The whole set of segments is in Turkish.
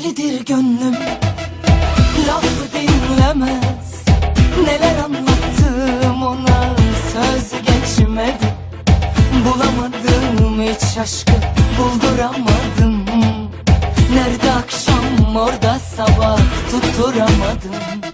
delidir gönlüm. Lafı dinlemez. Neler anlattım ona Söz geçmedi Bulamadım hiç aşkı Bulduramadım. Nerede akşam orada sabah Tutturamadım.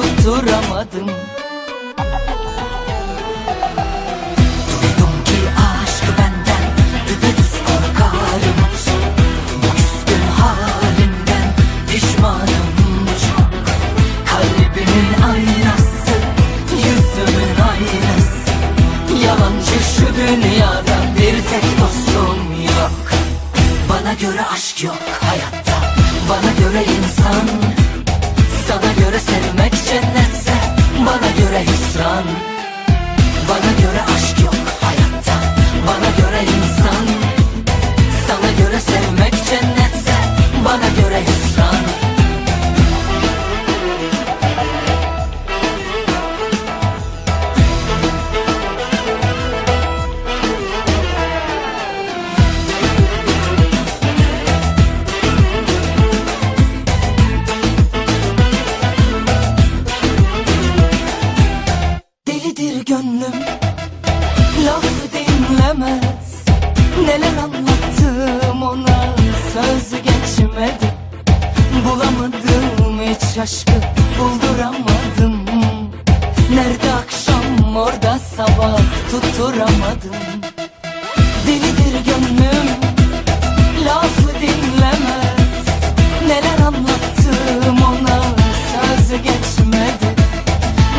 Tutturamadım. Duydum ki aşk benden düpedüz korkarım. Bu halimden pişmanım Kalbimin aynası, yüzümün aynası. Yalancı şu dünyada bir tek dostum yok. Bana göre aşk yok hayatta. Bana göre insan sevmek cennetse Bana göre hüsran Bulamadım hiç aşkı Bulduramadım Nerede akşam orada sabah Tutturamadım Delidir gönlüm Lafı dinlemez. Neler anlattım ona Söz geçmedi.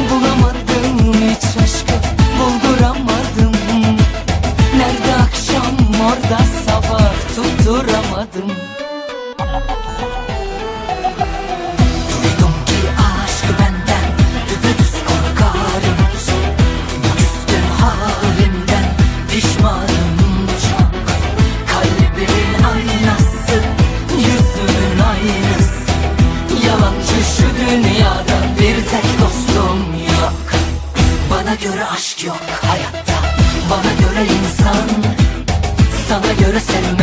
Bulamadım hiç aşkı Bulduramadım Nerede akşam orada sabah Tutturamadım dünyada bir tek dostum yok. Bana göre aşk yok hayatta. Bana göre insan Sana göre sevmek